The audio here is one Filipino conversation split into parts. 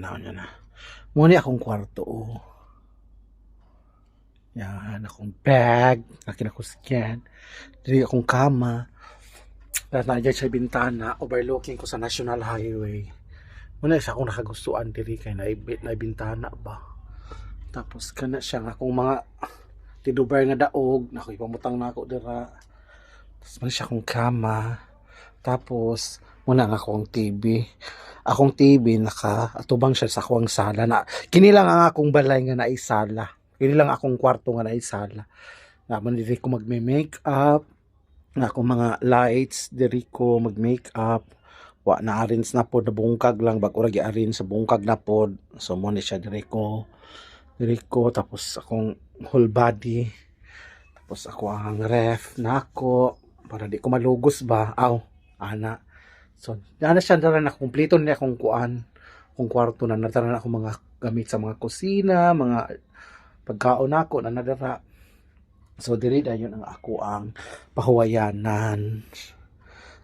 na, yan na. Muna akong kwarto, oh. Yan, akong bag, akin akong scan. Dili akong kama. Dahil na dyan sa bintana, overlooking ko sa National Highway. Muna isa akong nakagustuhan diri kay na, na bintana ba. Tapos kana siya akong mga tinubar nga daog, nakoy pamutang na ako dira. Tapos man siya akong kama. Tapos muna nga akong TV. Akong TV naka atubang siya sa akong sala na kini lang ang akong balay nga naisala. Kini lang akong kwarto nga naisala. Nga man diri ko magme-make up. Nga akong mga lights diri ko mag-make up. Wa na arrange na pod na bungkag lang bag ora gi-arrange sa bungkag na pod. So mo ni siya diri ko. Diri ko tapos akong whole body. Tapos ako ang ref na ako para di ko malugos ba. Aw, ana. So, na siya dara na kumpleto niya akong kuan kung kwarto na natara na ako mga gamit sa mga kusina, mga pagkaon ako na nadara. So diri dayon ang ako ang pahuwayanan.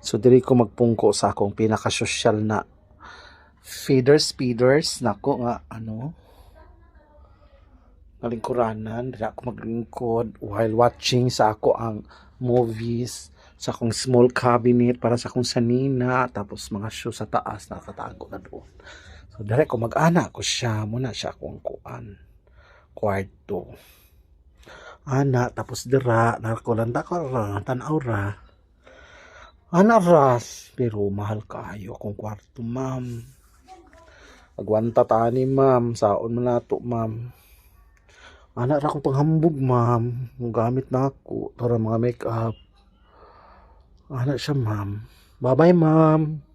So diri ko magpungko sa akong pinaka-social na feeders speeders nako nga ano kalingkuranan dira ako maglingkod while watching sa ako ang movies sa akong small cabinet para sa akong sanina tapos mga shoe sa taas nakatago na doon. So dere ko mag-ana ko siya muna siya akong kuan. Kwarto. Ana tapos dira nakulanda ko ra tanaw ra. Ana ras pero mahal kaayo akong kwarto ma'am. Agwanta tani ma'am saon man nato ma'am. Ana ra akong panghambog ma'am. Gamit na ako para mga make up ana siya ma'am. Bye bye ma'am